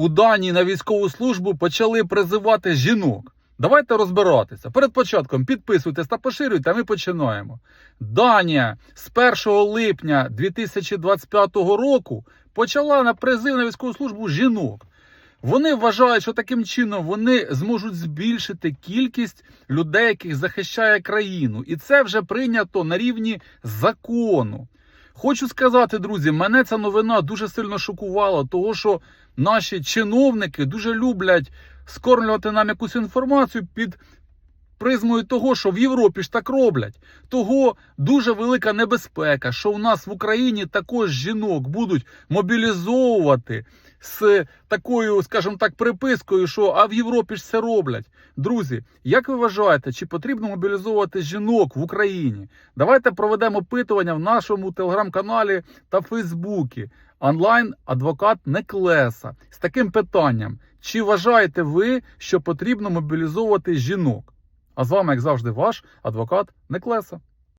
у Данії на військову службу почали призивати жінок. Давайте розбиратися. Перед початком підписуйтесь та поширюйте, а ми починаємо. Данія з 1 липня 2025 року почала на призив на військову службу жінок. Вони вважають, що таким чином вони зможуть збільшити кількість людей, яких захищає країну, і це вже прийнято на рівні закону. Хочу сказати, друзі, мене ця новина дуже сильно шокувала, того що наші чиновники дуже люблять скормлювати нам якусь інформацію під призмою того, що в Європі ж так роблять. Того дуже велика небезпека, що у нас в Україні також жінок будуть мобілізовувати з такою, скажімо так, припискою, що а в Європі ж це роблять. Друзі, як ви вважаєте, чи потрібно мобілізовувати жінок в Україні? Давайте проведемо опитування в нашому телеграм-каналі та Фейсбуці. Онлайн адвокат Неклеса з таким питанням: чи вважаєте ви, що потрібно мобілізовувати жінок? А з вами, як завжди, ваш адвокат Неклеса.